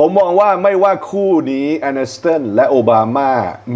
ผมมองว่าไม่ว่าคู่นี้แอนนสตันและโอบามา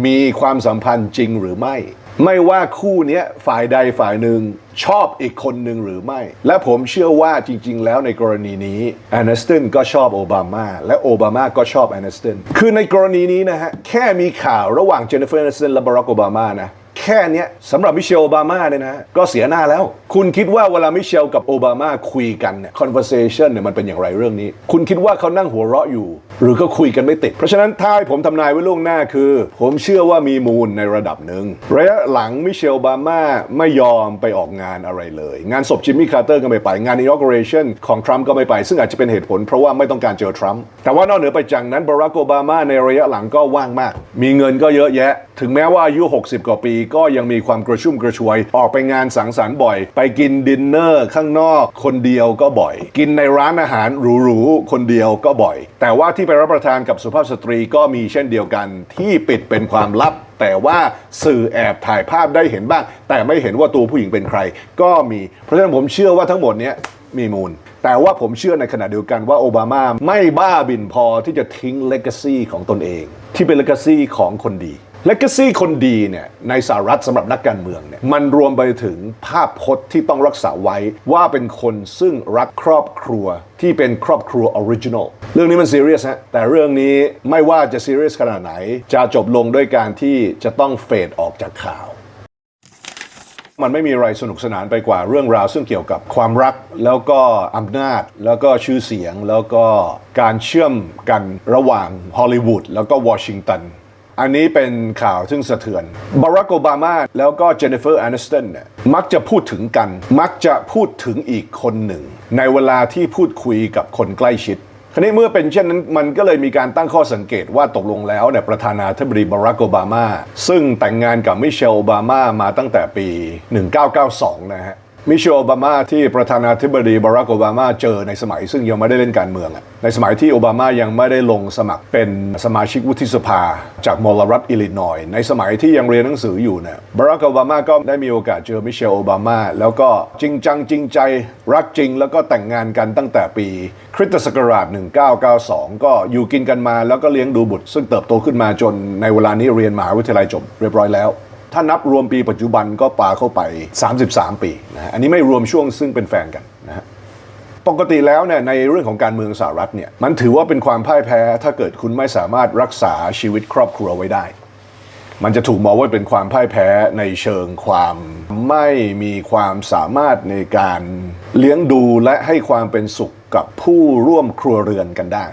มีความสัมพันธ์จริงหรือไม่ ไม่ว่าคู่นี้ฝ่ายใดฝ่ายหนึ่งชอบอีกคนหนึ่งหรือไม่ และผมเชื่อว่าจริง ๆ แล้วในกรณีนี้แอนนสตันก็ชอบโอบามาและโอบามาก็ชอบแอนนสตันคือในกรณีนี้นะฮะแค่มีข่าวระหว่างเจนนิเฟอร์แอนเนสตันและบารักโอบามานะ แค่เนี้ยสำหรับมิเชลโอบามาเนี่ยนะก็เสียหน้าแล้ว คุณคิดว่าเวลามิเชลกับโอบามาคุยกันเนี่ย conversation เนี่ยมันเป็นอย่างไรเรื่องนี้ คุณคิดว่าเขานั่งหัวเราะอยู่ หรือก็คุยกันไม่ติด เพราะฉะนั้นถ้าให้ผมทำนายไว้ล่วงหน้าคือ ผมเชื่อว่ามีมูลในระดับหนึ่งระยะหลังมิเชลโอบามาไม่ยอมไปออกงานอะไรเลย งานศพจิมมี่คาร์เตอร์ก็ไม่ไปงาน inauguration ของทรัมป์ก็ไม่ไป ซึ่งอาจจะเป็นเหตุผลเพราะว่าไม่ต้องการเจอทรัมป์แต่ว่านอกเหนือไปจากนั้นบารักโอบามาในระยะหลังก็ว่างมาก มีเงินก็เยอะแยะ ถึงแม้ว่าอายุ 60 กว่าปีก็ยังมีความกระชุ่มกระชวย ออกไปงานสังสรรค์บ่อย ไปกินดินเนอร์ข้างนอก คนเดียวก็บ่อย กินในร้านอาหารหรูๆคนเดียวก็บ่อย แต่ว่าที่ไปรับประทานกับสุภาพสตรีก็มีเช่นเดียวกัน ที่ปิดเป็นความลับ แต่ว่าสื่อแอบถ่ายภาพได้เห็นบ้าง แต่ไม่เห็นว่าตัวผู้หญิงเป็นใคร ก็มี เพราะฉะนั้นผมเชื่อว่าทั้งหมดนี้มีมูลแต่ว่าผมเชื่อในขณะเดียวกันว่าโอบามาไม่บ้าบินพอที่จะทิ้งเลก a ซีของตนเอง ที่เป็นเลก a ซีของคนดี เลก a ซีคนดีเนี่ยในสหรัฐสำหรับนักการเมืองเนี่ยมันรวมไปถึงภาพพจน์ที่ต้องรักษาไว้ว่าเป็นคนซึ่งรักครอบครัวที่เป็นครอบครัวออริจินอลเรื่องนี้มันซีเรียสฮะแต่เรื่องนี้ไม่ว่าจะซีเรียสขนาดไหน จะจบลงด้วยการที่จะต้องเฟดออกจากข่าวมันไม่มีอะไรสนุกสนานไปกว่าเรื่องราว ซึ่งเกี่ยวกับความรักแล้วก็อำนาจ แล้วก็ชื่อเสียง แล้วก็การเชื่อมกันระหว่างฮอลลีวูดแล้วก็วอชิงตัน อันนี้เป็นข่าวซึ่งสะเทือนบารักโอบามาแล้วก็เจนนิเฟอร์แอนิสตันเนี่ยมักจะพูดถึงกัน มักจะพูดถึงอีกคนหนึ่ง ในเวลาที่พูดคุยกับคนใกล้ชิดคราวนี้เมื่อเป็นเช่นนั้นมันก็เลยมีการตั้งข้อสังเกตว่าตกลงแล้วเนี่ยประธานาธิบดีบารักโอบามา ซึ่งแต่งงานกับมิเชลโอบามามาตั้งแต่ปี 1992 นะฮะ มิเชลโอบามาที่ประธานาธิบดีบารักโอบามาเจอในสมัย ซึ่งยังไม่ได้เล่นการเมือง ในสมัยที่โอบามายังไม่ได้ลงสมัครเป็นสมาชิกวุฒิสภา จากมลรัฐอิลลินอยในสมัยที่ยังเรียนหนังสืออยู่เนี่ยบารักโอบามาก็ได้มีโอกาสเจอมิเชลโอบามา แล้วก็จริงจังจริงใจรักจริงแล้วก็แต่งงานกันตั้งแต่ปีคริสตศักราช 1992 ก็อยู่กินกันมาแล้วก็เลี้ยงดูบุตร ซึ่งเติบโตขึ้นมาจนในเวลานี้เรียนมหาวิทยาลัยจบเรียบร้อยแล้ว ถ้านับรวมปีปัจจุบันก็ปาเข้าไป 33 ปีนะฮะอันนี้ไม่รวมช่วงซึ่งเป็นแฟนกันนะฮะปกติแล้วเนี่ยในเรื่องของการเมืองสหรัฐเนี่ยมันถือว่าเป็นความพ่ายแพ้ถ้าเกิดคุณไม่สามารถรักษาชีวิตครอบครัวไว้ได้ มันจะถูกมองว่าเป็นความพ่ายแพ้ในเชิงความไม่มีความสามารถในการเลี้ยงดูและให้ความเป็นสุขกับผู้ร่วมครัวเรือนกันได้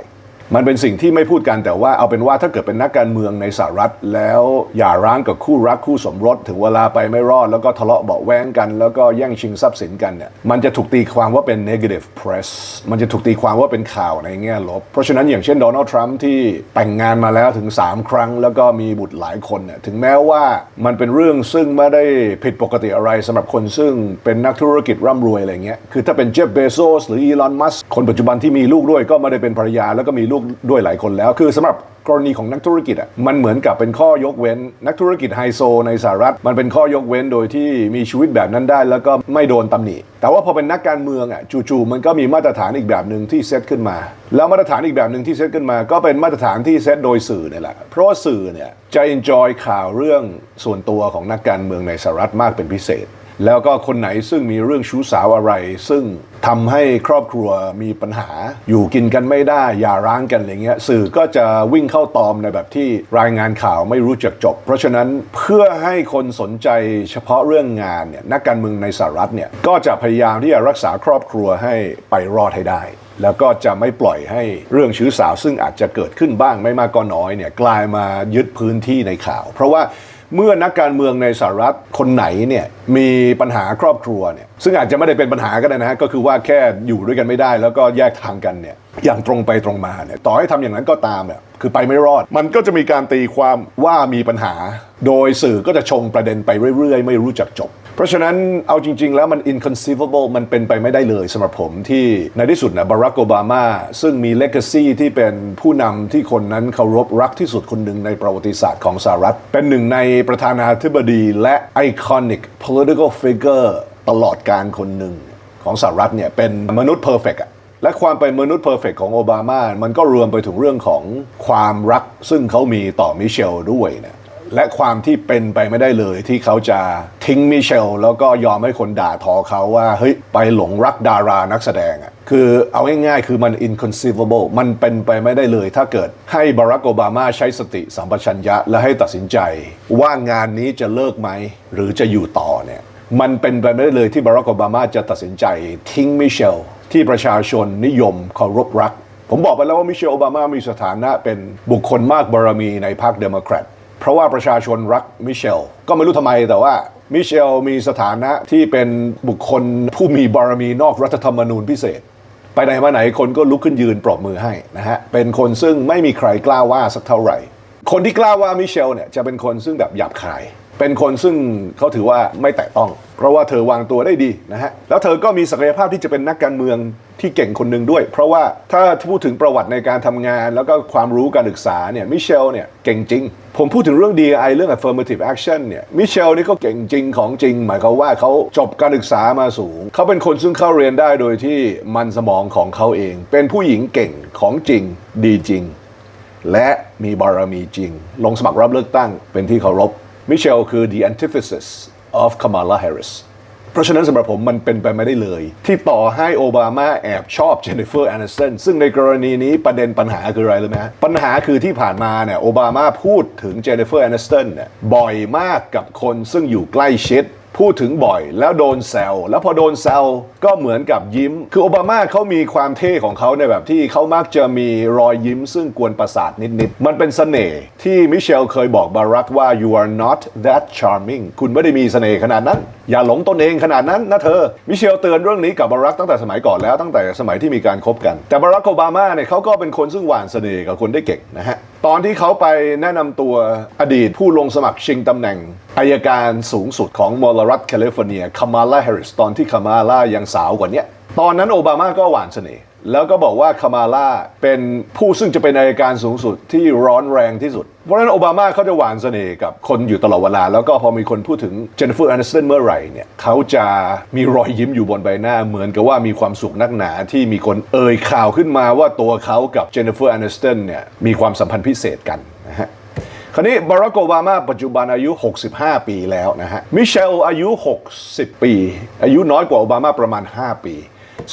มันเป็นสิ่งที่ไม่พูดกันแต่ว่าเอาเป็นว่าถ้าเกิดเป็นนักการเมืองในสหรัฐ แล้วอย่าร้างกับคู่รักคู่สมรสถึงเวลาไปไม่รอด แล้วก็ทะเลาะเบาแว้งกัน แล้วก็แย่งชิงทรัพย์สินกันเนี่ยมันจะถูกตีความว่าเป็น negative press มันจะถูกตีความว่าเป็นข่าวในแง่ลบ เพราะฉะนั้นอย่างเช่นโดนัลด์ทรัมป์ที่แต่งงานมาแล้วถึง 3 ครั้ง แล้วก็มีบุตรหลายคนเนี่ยถึงแม้ว่ามันเป็นเรื่องซึ่งไม่ได้ผิดปกติอะไรสำหรับคนซึ่งเป็นนักธุรกิจร่ำรวยอะไรเงี้ยคือถ้าเป็นเจฟเบโซสหรืออีลอนมัสคนปัจจุบันที่มีลูกด้วยก็ไม่ได้เป็นภรรยาแล้วก็มีลูกด้วยหลายคนแล้ว คือสำหรับกรณีของนักธุรกิจอะมันเหมือนกับเป็นข้อยกเว้น นักธุรกิจไฮโซในสหรัฐ มันเป็นข้อยกเว้นโดยที่มีชีวิตแบบนั้นได้ แล้วก็ไม่โดนตำหนิ แต่ว่าพอเป็นนักการเมืองอะจู่ๆมันก็มีมาตรฐานอีกแบบหนึ่งที่เซตขึ้นมา แล้วมาตรฐานอีกแบบหนึ่งที่เซตขึ้นมา ก็เป็นมาตรฐานที่เซตโดยสื่อเนี่ยแหละเพราะว่าสื่อเนี่ยจะ enjoy ข่าวเรื่องส่วนตัวของนักการเมืองในสหรัฐมากเป็นพิเศษ แล้วก็คนไหนซึ่งมีเรื่องชู้สาวอะไร ซึ่งทำให้ครอบครัวมีปัญหา อยู่กินกันไม่ได้อย่าร้างกันอะไรเงี้ยสื่อก็จะวิ่งเข้าตอมในแบบที่รายงานข่าวไม่รู้จักจบ เพราะฉะนั้นเพื่อให้คนสนใจเฉพาะเรื่องงานเนี่ยนักการเมืองในสหรัฐเนี่ยก็จะพยายามที่จะรักษาครอบครัวให้ไปรอดให้ได้ แล้วก็จะไม่ปล่อยให้เรื่องชู้สาวซึ่งอาจจะเกิดขึ้นบ้างไม่มากก็น้อยเนี่ยกลายมายึดพื้นที่ในข่าว เพราะว่า เมื่อนักการเมืองในสหรัฐคนไหนเนี่ยมีปัญหาครอบครัวเนี่ยซึ่งอาจจะไม่ได้เป็นปัญหาก็ได้นะฮะก็คือว่าแค่อยู่ด้วยกันไม่ได้ แล้วก็แยกทางกันเนี่ยอย่างตรงไปตรงมาเนี่ยต่อให้ทำอย่างนั้นก็ตามเนี่ยคือไปไม่รอด มันก็จะมีการตีความว่ามีปัญหา โดยสื่อก็จะชงประเด็นไปเรื่อยๆ ไม่รู้จักจบ เพราะฉะนั้นเอาจริง ๆ แล้วมัน inconceivable มันเป็นไปไม่ได้เลยสำหรับผมที่ในที่สุดนะบารักโอบามาซึ่งมี legacy ที่เป็นผู้นำที่คนนั้นเคารพรักที่สุดคนหนึ่งในประวัติศาสตร์ของสหรัฐ เป็นหนึ่งในประธานาธิบดีและ iconic political figure ตลอดการคนหนึ่งของสหรัฐเนี่ยเป็นมนุษย์ perfect และความเป็นมนุษย์เพอร์เฟกของโอบามา มันก็รวมไปถึงเรื่องของความรักซึ่งเขามีต่อมิเชลด้วยนะ และความที่เป็นไปไม่ได้เลยที่เขาจะทิ้งมิเชล แล้วก็ยอมให้คนด่าทอเขาว่าเฮ้ยไปหลงรักดารานักแสดงอะคือเอาง่ายๆ คือมัน inconceivable มันเป็นไปไม่ได้เลย ถ้าเกิดให้บารักโอบามาใช้สติสัมปชัญญะ และให้ตัดสินใจ ว่างานนี้จะเลิกไหม หรือจะอยู่ต่อเนี่ยมันเป็นไปไม่ได้เลยที่บารักโอบามาจะตัดสินใจทิ้งมิเชล ที่ประชาชนนิยมเคารพรัก ผมบอกไปแล้วว่ามิเชลโอบามามีสถานะเป็นบุคคลมากบารมีในพรรคเดโมแครต เพราะว่าประชาชนรักมิเชล ก็ไม่รู้ทำไมแต่ว่ามิเชลมีสถานะที่เป็นบุคคลผู้มีบารมีนอกรัฐธรรมนูญพิเศษ ไปไหนมาไหนคนก็ลุกขึ้นยืนปรบมือให้นะฮะ เป็นคนซึ่งไม่มีใครกล้าว่าสักเท่าไหร่ คนที่กล้าว่ามิเชลเนี่ยจะเป็นคนซึ่งแบบหยาบคาย เป็นคนซึ่งเขาถือว่าไม่แตะต้อง เพราะว่าเธอวางตัวได้ดีนะฮะแล้วเธอก็มีศักยภาพที่จะเป็นนักการเมืองที่เก่งคนหนึ่งด้วย เพราะว่าถ้าพูดถึงประวัติในการทำงาน แล้วก็ความรู้การศึกษาเนี่ยมิเชลเนี่ยเก่งจริง ผมพูดถึงเรื่อง DI เรื่อง affirmative action เนี่ยมิเชลนี่ก็เก่งจริงของจริง หมายความว่าเขาจบการศึกษามาสูง เขาเป็นคนซึ่งเข้าเรียนได้โดยที่มันสมองของเขาเอง เป็นผู้หญิงเก่งของจริงดีจริง และมีบารมีจริง ลงสมัครรับเลือกตั้งเป็นที่เคารพมิเชลคือ the antithesis of Kamala Harris เพราะฉะนั้นสำหรับผมมันเป็นไปไม่ได้เลย ที่ต่อให้โอบามาแอบชอบเจนนิเฟอร์แอน s ส o นซึ่งในกรณีนี้ประเด็นปัญหาคืออะไรรู้ไหมฮะปัญหาคือที่ผ่านมาเนี่ยโอบามาพูดถึงเจนนิเฟอร์แอน s ส o นเนี่ยบ่อยมากกับคนซึ่งอยู่ใกล้ชิด พูดถึงบ่อย แล้วโดนแซวแล้วพอโดนแซวก็เหมือนกับยิ้ม คือโอบามาเขามีความเท่ของเขาในแบบที่เขามักจะมีรอยยิ้ม ซึ่งกวนประสาทนิดๆมันเป็นเสน่ห์ที่มิเชลเคยบอกบารักว่า you are not that charming คุณไม่ได้มีเสน่ห์ขนาดนั้น อย่าหลงตนเองขนาดนั้นนะเธอ มิเชลเตือนเรื่องนี้กับบารักตั้งแต่สมัยก่อนแล้วตั้งแต่สมัยที่มีการคบกัน แต่บารักโอบามาเนี่ยเขาก็เป็นคนซึ่งหวานเสน่ห์กับคนได้เก่งนะฮะ ตอนที่เขาไปแนะนำตัวอดีตผู้ลงสมัครชิงตำแหน่งอายการสูงสุดของมลรัฐแคลิฟอร์เนียคามาลาแฮร์ริสตอนที่คามาลายังสาวกว่านี้ตอนนั้นโอบามาก็หวานเสน่ห์ แล้วก็บอกว่าคามาลาเป็นผู้ซึ่งจะเป็นอายการสูงสุดที่ร้อนแรงที่สุด เพราะฉะนั้นโอบามาเขาจะหวานเสน่ห์กับคนอยู่ตลอดเวลา แล้วก็พอมีคนพูดถึงเจนนิเฟอร์แอน s ส o นเมื่อไหร่เนี่ยเขาจะมีรอยยิ้มอยู่บนใบหน้าเหมือนกับว่ามีความสุขนักหนาที่มีคนเอ่ยข่าวขึ้นมาว่าตัวเขากับเจนนิเฟอร์แอน s ส o นเนี่ยมีความสัมพันธ์พิเศษกันนะฮะคราวนี้บารักโอบามาปัจจุบันอายุ 65 ปีแล้วนะฮะมิเชลอายุ 60 ปี อายุน้อยกว่าโอบามาประมาณ 5 ปี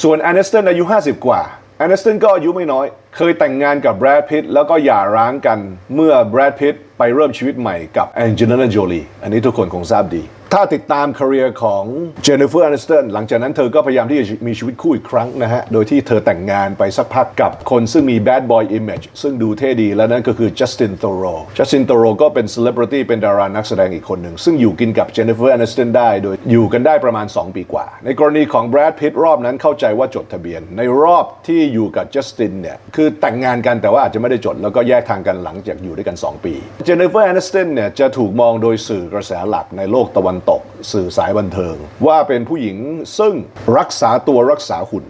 ส่วนแอนเนสตันอายุ 50 กว่าแอนเนสตันก็อายุไม่น้อย เคยแต่งงานกับแบรดพิตต์แล้วก็หย่าร้างกันเมื่อแบรดพิตต์ไปเริ่มชีวิตใหม่กับแองเจลิน่าโจลีอันนี้ทุกคนคงทราบดี ถ้าติดตามคาเรียของเจนนิเฟอร์แอนเนสตันหลังจากนั้นเธอก็พยายามที่จะมีชีวิตคู่อีกครั้งนะฮะ โดยที่เธอแต่งงานไปสักพักกับคนซึ่งมี bad boy image ซึ่งดูเท่ดีและนั่นก็คือจัสตินโตโรจัสตินโตโรก็เป็น celebrity เป็นดารานักแสดงอีกคนหนึ่ง ซึ่งอยู่กินกับเจนนิเฟอร์แอนเนสตันได้ โดยอยู่กันได้ประมาณ 2 ปีกว่า ในกรณีของแบรดพิตรอบนั้นเข้าใจว่าจดทะเบียน ในรอบที่อยู่กับจัสตินเนี่ยคือแต่งงานกันแต่ว่าอาจจะไม่ได้จดแล้วก็แยกทางกันหลังจากอยู่ด้วยกัน 2 ปีเจนนิเฟอร์แอนเนสตันเนี่ยจะถูกมองโดยสื่อกระแสหลักในโลกตะวันตก สื่อสายบันเทิง ว่าเป็นผู้หญิงซึ่งรักษาตัวรักษาหุ่น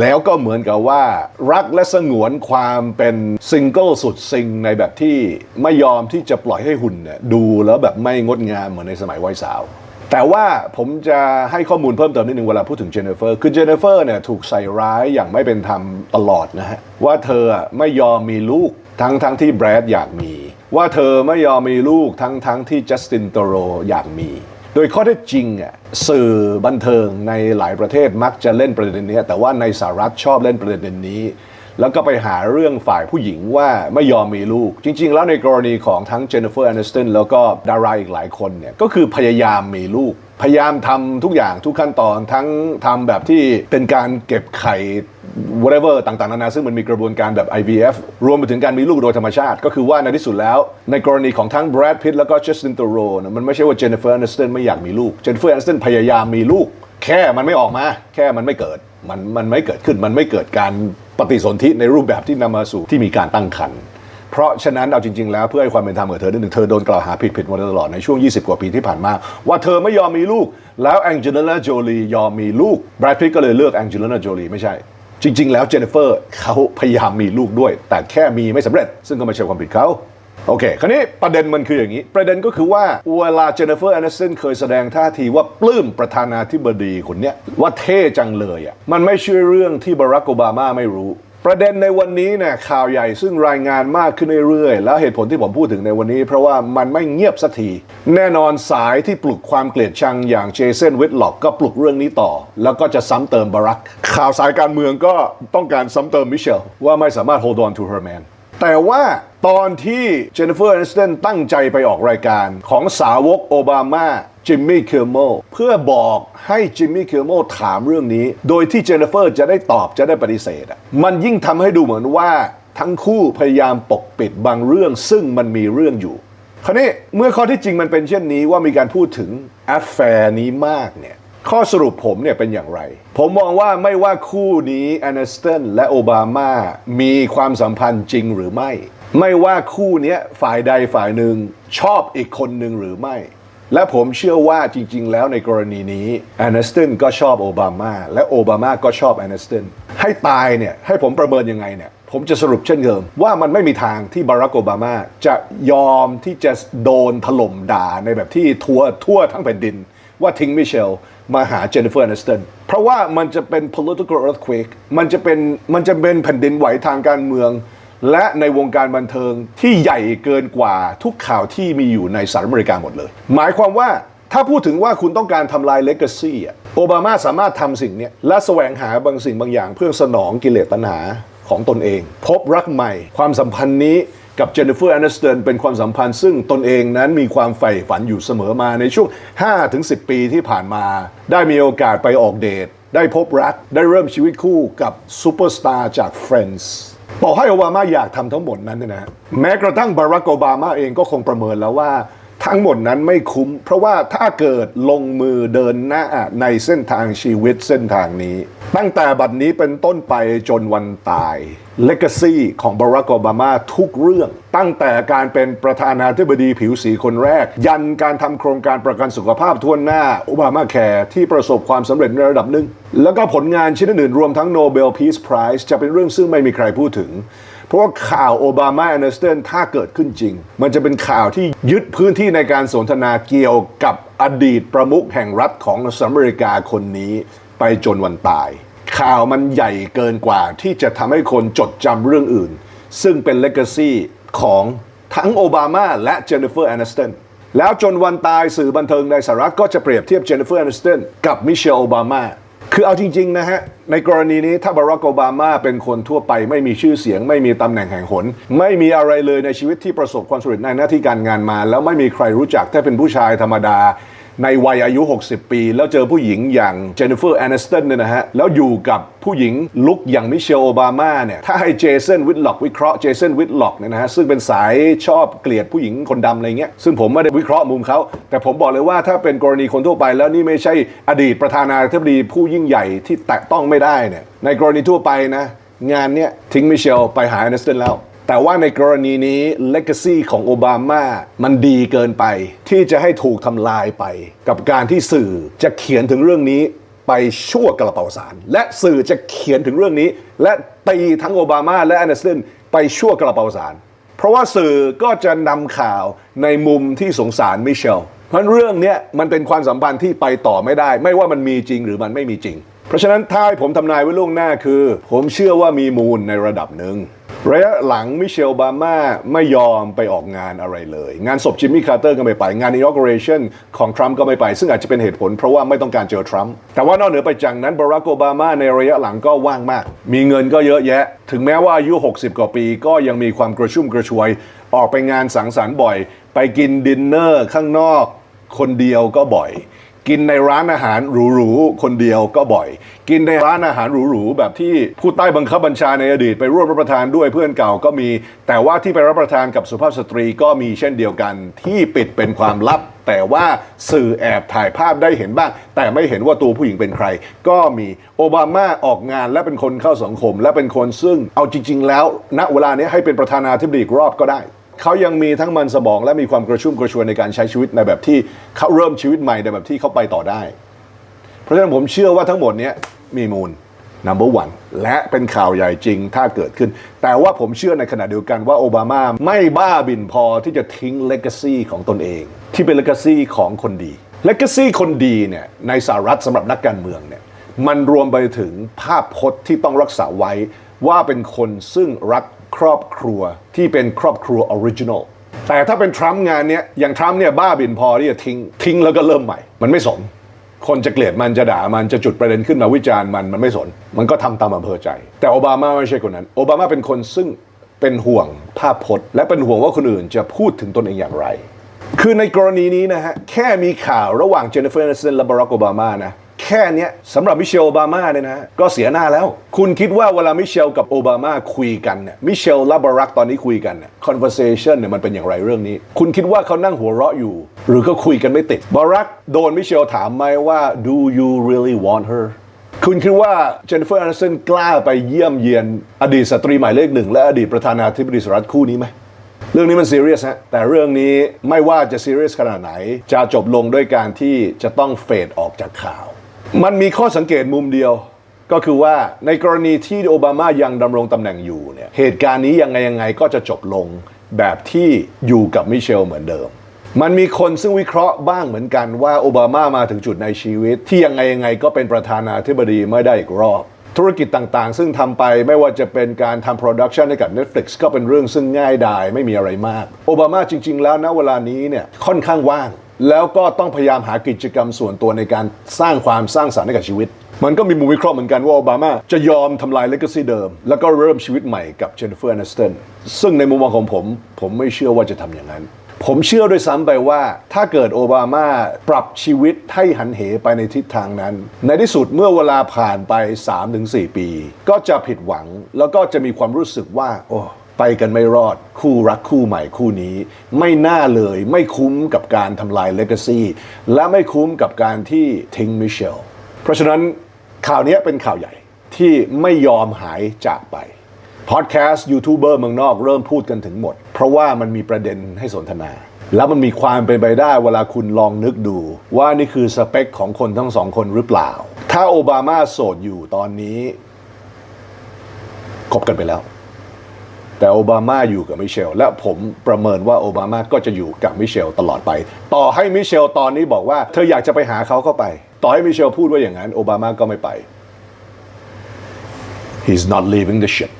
แล้วก็เหมือนกับว่า รักและสงวนความเป็นซิงเกิลสุดซิงในแบบที่ไม่ยอมที่จะปล่อยให้หุ่นเนี่ยดูแล้วแบบไม่งดงามเหมือนในสมัยวัยสาวแต่ว่าผมจะให้ข้อมูลเพิ่มเติมนิดนึงเวลาพูดถึงเจเนฟเฟอร์ คือเจเนฟเฟอร์เนี่ยถูกใส่ร้ายอย่างไม่เป็นธรรมตลอดนะฮะ ว่าเธอไม่ยอมมีลูกทั้งทั้งที่แบรดอยากมี ว่าเธอไม่ยอมมีลูกทั้งทั้งที่จัสตินโตโรอยากมี โดยข้อเท็จจริงอะสื่อบันเทิงในหลายประเทศมักจะเล่นประเด็นนี้ แต่ว่าในสหรัฐชอบเล่นประเด็นนี้ แล้วก็ไปหาเรื่องฝ่ายผู้หญิงว่าไม่ยอมมีลูก จริง ๆ แล้วในกรณีของทั้งเจนนิเฟอร์แอน s สตันแล้วก็ดาราอีกหลายคนเนี่ยก็คือพยายามมีลูก พยายามทำทุกอย่างทุกขั้นตอนทั้งทำแบบที่เป็นการเก็บไข่ whatever ต่างๆ นานาซึ่งมันมีกระบวนการแบบ IVF รวมไปถึงการมีลูกโดยธรรมชาติ ก็คือว่าในที่สุดแล้ว ในกรณีของทั้ง Brad Pitt แล้วก็ Justin Theroux นมันไม่ใช่ว่า Jennifer Aniston ไม่อยากมีลูก Jennifer Aniston พยายามมีลูก แค่มันไม่ออกมา แค่มันไม่เกิดมันมันไม่เกิดขึ้นมันไม่เกิดการปฏิสนธิในรูปแบบที่นำมาสู่ที่มีการตั้งครรภ์ เพราะฉะนั้นเอาจริง ๆ แล้วเพื่อให้ความเป็นธรรมกับเธอนิดหนึ่งเธอโดนกล่าวหาผิดๆมาตลอดในช่วง 20 กว่าปีที่ผ่านมา ว่าเธอไม่ยอมมีลูก แล้วแองเจลิน่าโจลียอมมีลูกแบรดพิตก็เลยเลือกแองเจลิน่าโจลีไม่ใช่ จริง ๆ แล้วเจนนิเฟอร์เขาพยายามมีลูกด้วย แต่แค่มีไม่สำเร็จ ซึ่งก็ไม่ใช่ความผิดเขาโอเค คราวนี้ประเด็นมันคืออย่างนี้ ประเด็นก็คือว่าเวลาเจเนฟเฟอร์แอนิสตันเคยแสดงท่าทีว่าปลื้มประธานาธิบดีคนเนี้ยว่าเท่จังเลยอะ มันไม่ใช่เรื่องที่บารักโอบามาไม่รู้ ประเด็นในวันนี้เนี่ยข่าวใหญ่ซึ่งรายงานมากขึ้นเรื่อยๆ แล้วเหตุผลที่ผมพูดถึงในวันนี้ เพราะว่ามันไม่เงียบสักที แน่นอนสายที่ปลุกความเกลียดชังอย่างเจสันวิทล็อกก็ปลุกเรื่องนี้ต่อ แล้วก็จะซ้ำเติมบารักข่าวสายการเมืองก็ต้องการซ้ำเติมมิเชลว่าไม่สามารถ hold on to her man แต่ว่าตอนที่เจนนิเฟอร์แอนิสตันตั้งใจไปออกรายการของสาวกโอบามาจิมมี่เคิลโมเพื่อบอกให้จิมมี่เคิลโมถามเรื่องนี้ โดยที่เจนนิเฟอร์จะได้ตอบจะได้ปฏิเสธมันยิ่งทำให้ดูเหมือนว่าทั้งคู่พยายามปกปิดบางเรื่องซึ่งมันมีเรื่องอยู่ คราวนี้เมื่อข้อที่จริงมันเป็นเช่นนี้ว่ามีการพูดถึงแอฟแฟร์นี้มากเนี่ย ข้อสรุปผมเนี่ยเป็นอย่างไร ผมมองว่าไม่ว่าคู่นี้แอนนสตันและโอบามา มีความสัมพันธ์จริงหรือไม่ ไม่ว่าคู่นี้ฝ่ายใดฝ่ายหนึ่งชอบอีกคนหนึ่งหรือไม่ และผมเชื่อว่าจริง ๆ แล้วในกรณีนี้แอนนสตันก็ชอบโอบามา และโอบามาก็ชอบแอนนสตันให้ตายเนี่ยให้ผมประเมินยังไงเนี่ยผมจะสรุปเช่นเดิมว่ามันไม่มีทางที่บารักโอบามาจะยอมที่จะโดนถล่มด่าในแบบที่ทั่วทั่วทั้งแผ่นดิน ว่าทิ้งมิเชล มาหาเจนนิเฟอร์แอนิสตันเพราะว่ามันจะเป็น political earthquake มันจะเป็นมันจะเป็นแผ่นดินไหวทางการเมือง และในวงการบันเทิงที่ใหญ่เกินกว่าทุกข่าวที่มีอยู่ในสหรัฐอเมริกาหมดเลย หมายความว่าถ้าพูดถึงว่าคุณต้องการทำลายเลก a ซีอะโอบามาสามารถทำสิ่งนี้และแสวงหาบางสิ่งบางอย่างเพื่อสนองกิเลสตัณหาของตนเอง พบรักใหม่ ความสัมพันธ์นี้ กับเจนนิเฟอร์แอนิสตันเป็นความสัมพันธ์ซึ่งตนเองนั้นมีความใฝ่ฝันอยู่เสมอมาในช่วง 5-10 ปีที่ผ่านมา ได้มีโอกาสไปออกเดท ได้พบรัก ได้เริ่มชีวิตคู่กับซูเปอร์สตาร์จาก Friends ต่อให้โอบามาอยากทำทั้งหมดนั้นนยนะฮะแม้กระทั่งบารักโอบามาเองก็คงประเมินแล้วว่า ทั้งหมดนั้นไม่คุ้ม เพราะว่าถ้าเกิดลงมือเดินหน้าในเส้นทางชีวิตเส้นทางนี้ ตั้งแต่บัดนี้เป็นต้นไปจนวันตาย เลก a ซีของบารักโอบามาทุกเรื่อง ตั้งแต่การเป็นประธานาธิบดีผิวสีคนแรก ยันการทำโครงการประกันสุขภาพทั่วหน้าโอบามาแคร์ที่ประสบความสำเร็จในระดับหนึ่งแล้วก็ผลงานชิ้นอื่นๆรวมทั้ง Nobel Peace Prize จะเป็นเรื่องซึ่งไม่มีใครพูดถึง ราะว่าข่าวโอบามาแอนเนสตันถ้าเกิดขึ้นจริง มันจะเป็นข่าวที่ยึดพื้นที่ในการสนทนาเกี่ยวกับอดีตประมุขแห่งรัฐของสหรัฐอเมริกาคนนี้ไปจนวันตาย ข่าวมันใหญ่เกินกว่าที่จะทำให้คนจดจำเรื่องอื่น ซึ่งเป็นเลก a ซีของทั้งโอบามาและเจนนิเฟอร์แอนนิสตันแล้วจนวันตายสื่อบันเทิงในสหรัฐก็จะเปรียบเทียบเจนนิเฟอร์แอนนิสตันกับมิเชลโอบามา คือเอาจริงๆนะฮะ ในกรณีนี้ถ้าบารักโอบามาเป็นคนทั่วไป ไม่มีชื่อเสียง ไม่มีตำแหน่งแห่งหน ไม่มีอะไรเลยในชีวิตที่ประสบความสำเร็จในหน้าที่การงานมา แล้วไม่มีใครรู้จักถ้าเป็นผู้ชายธรรมดา ในวัยอายุ 60 ปี แล้วเจอผู้หญิงอย่างเจนนิเฟอร์แอนิสตันเนี่ยนะฮะ แล้วอยู่กับผู้หญิงลุกอย่างมิเชลโอบามาเนี่ย ถ้าให้เจสันวิทล็อกวิเคราะห์เจสันวิทล็อกเนี่ยนะฮะ ซึ่งเป็นสายชอบเกลียดผู้หญิงคนดำอะไรเงี้ย ซึ่งผมไม่ได้วิเคราะห์มุมเขา แต่ผมบอกเลยว่าถ้าเป็นกรณีคนทั่วไปแล้วนี่ไม่ใช่อดีตประธานาธิบดีผู้ยิ่งใหญ่ที่แตะต้องไม่ได้เนี่ย ในกรณีทั่วไปนะงานเนี้ยทิ้งมิเชลไปหาแอนิสตันแล้ว แต่ว่าในกรณีนี้ legacy ของโอบามา มันดีเกินไป ที่จะให้ถูกทำลายไป กับการที่สื่อจะเขียนถึงเรื่องนี้ไปชั่วกระเป๋าสาร และสื่อจะเขียนถึงเรื่องนี้ และตีทั้งโอบามาและแอนเดอร์สันไปชั่วกระเป๋าสารเพราะว่าสื่อก็จะนำข่าวในมุมที่สงสารมิเชลเพราะเรื่องนี้มันเป็นความสัมพันธ์ที่ไปต่อไม่ได้ ไม่ว่ามันมีจริงหรือมันไม่มีจริง เพราะฉะนั้นถ้าให้ผมทำนายไว้ล่วงหน้าคือ ผมเชื่อว่ามีมูลในระดับหนึ่ง ระยะหลังมิเชลบามาไม่ยอมไปออกงานอะไรเลย งานศพจิมมี่คาร์เตอร์ก็ไม่ไปงาน inauguration ของทรัมป์ก็ไม่ไป ซึ่งอาจจะเป็นเหตุผลเพราะว่าไม่ต้องการเจอทรัมป์แต่ว่านอกเหนือไปจากนั้นบารักโอบามาในระยะหลังก็ว่างมาก มีเงินก็เยอะแยะ ถึงแม้ว่าอายุ 60 กว่าปีก็ยังมีความกระชุ่มกระชวย ออกไปงานสังสรรค์บ่อย ไปกินดินเนอร์ข้างนอก คนเดียวก็บ่อย กินในร้านอาหารหรูๆคนเดียวก็บ่อย กินในร้านอาหารหรูๆแบบที่ผู้ใต้บังคับบัญชาในอดีต ไปร่วมรับประทานด้วยเพื่อนเก่าก็มี แต่ว่าที่ไปรับประทานกับสุภาพสตรีก็มีเช่นเดียวกัน ที่ปิดเป็นความลับ แต่ว่าสื่อแอบถ่ายภาพได้เห็นบ้าง แต่ไม่เห็นว่าตัวผู้หญิงเป็นใคร ก็มีโอบามาออกงานและเป็นคนเข้าสังคม และเป็นคนซึ่งเอาจริง ๆ แล้ว ณเวลานี้ให้เป็นประธานาธิบดีอีกรอบก็ได้ เขายังมีทั้งมันสมองและมีความกระชุ่มกระชวยในการใช้ชีวิตในแบบที่เขาเริ่มชีวิตใหม่ในแบบที่เขาไปต่อได้ เพราะฉะนั้นผมเชื่อว่าทั้งหมดนี้มีมูล number one และเป็นข่าวใหญ่จริงถ้าเกิดขึ้น แต่ว่าผมเชื่อในขณะเดียวกันว่าโอบามาไม่บ้าบินพอที่จะทิ้ง legacy ของตนเอง ที่เป็น legacy ของคนดี legacy คนดีเนี่ยในสหรัฐสำหรับนักการเมืองเนี่ยมันรวมไปถึงภาพพจน์ที่ต้องรักษาไว้ว่าเป็นคนซึ่งรัก ครอบครัวที่เป็นครอบครัวออริจินอลแต่ถ้าเป็นทรัมป์งานเนี้ยอย่างทรัมป์เนี่ยบ้าบินพอที่จะทิ้งทิ้งแล้วก็เริ่มใหม่ มันไม่สน คนจะเกลียดมันจะด่ามันจะจุดประเด็นขึ้นมาวิจารณ์มันมันไม่สน มันก็ทำตามอำเภอใจ แต่โอบามาไม่ใช่คนนั้น โอบามาเป็นคนซึ่งเป็นห่วงภาพพจน์ และเป็นห่วงว่าคนอื่นจะพูดถึงตนเองอย่างไร คือในกรณีนี้นะฮะแค่มีข่าวระหว่างเจนนิเฟอร์แอนสตันและบารักโอบามานะ แค่เนี้ยสำหรับมิเชลโอบามาเนี่ยนะก็เสียหน้าแล้ว คุณคิดว่าเวลามิเชลกับโอบามาคุยกันเนี่ยมิเชลและบารักตอนนี้คุยกันเนี่ย conversation เนี่ยมันเป็นอย่างไรเรื่องนี้ คุณคิดว่าเขานั่งหัวเราะอยู่ หรือก็คุยกันไม่ติดบารักโดนมิเชลถามไหมว่า do you really want her คุณคิดว่าเจนนิเฟอร์แอนิสตันกล้าไปเยี่ยมเยียนอดีตสตรีหมายเลขหนึ่งและอดีตประธานาธิบดีสหรัฐคู่นี้ไหมเรื่องนี้มันซีเรียสฮะแต่เรื่องนี้ไม่ว่าจะซีเรียสขนาดไหน จะจบลงด้วยการที่จะต้องเฟดออกจากข่าว มันมีข้อสังเกตมุมเดียว ก็คือว่าในกรณีที่โอบามายังดำรงตำแหน่งอยู่เนี่ยเหตุการณ์นี้ยังไงยังไงก็จะจบลงแบบที่อยู่กับมิเชลเหมือนเดิม มันมีคนซึ่งวิเคราะห์บ้างเหมือนกันว่าโอบามามาถึงจุดในชีวิต ที่ยังไงยังไงก็เป็นประธานาธิบดีไม่ได้อีกรอบ ธุรกิจต่างๆ ซึ่งทำไปไม่ว่าจะเป็นการทำโปรดักชันให้กับ Netflix ก็เป็นเรื่องซึ่งง่ายดายไม่มีอะไรมาก โอบามาจริง ๆ แล้วณเวลานี้เนี่ยค่อนข้างว่าง แล้วก็ต้องพยายามหากิจกรรมส่วนตัวในการสร้างความสร้างสรรค์ให้กับชีวิต มันก็มีมุมวิเคราะห์เหมือนกันว่าโอบามาจะยอมทำลายเลก a ซีเดิม แล้วก็เริ่มชีวิตใหม่กับเจนนิเฟอร์แอนิสตันซึ่งในมุมมองของผม ผมไม่เชื่อว่าจะทำอย่างนั้น ผมเชื่อด้วยซ้ำไปว่า ถ้าเกิดโอบามาปรับชีวิตให้หันเหไปในทิศทางนั้น ในที่สุดเมื่อเวลาผ่านไป 3-4 ปี ก็จะผิดหวัง แล้วก็จะมีความรู้สึกว่าโอ้ ไปกันไม่รอดคู่รักคู่ใหม่คู่นี้ ไม่น่าเลยไม่คุ้มกับการทำลายเลก a ซีและไม่คุ้มกับการที่ทิ้งมิเชลเพราะฉะนั้นข่าวนี้เป็นข่าวใหญ่ที่ไม่ยอมหายจากไปพอดแคสต์ยูทูบเบอร์เมืองนอกเริ่มพูดกันถึงหมด เพราะว่ามันมีประเด็นให้สนทนา แล้วมันมีความเป็นไปได้เวลาคุณลองนึกดู ว่านี่คือสเปคของคนทั้งสองคนหรือเปล่า ถ้าโอบามาโสดอยู่ตอนนี้คบกันไปแล้ว แต่โอบามาอยู่กับมิเชล และผมประเมินว่าโอบามาก็จะอยู่กับมิเชลตลอดไป ต่อให้มิเชลตอนนี้บอกว่า เธออยากจะไปหาเขาเข้าไป ต่อให้มิเชลพูดว่าอย่างนั้น โอบามาก็ไม่ไป he's not leaving the ship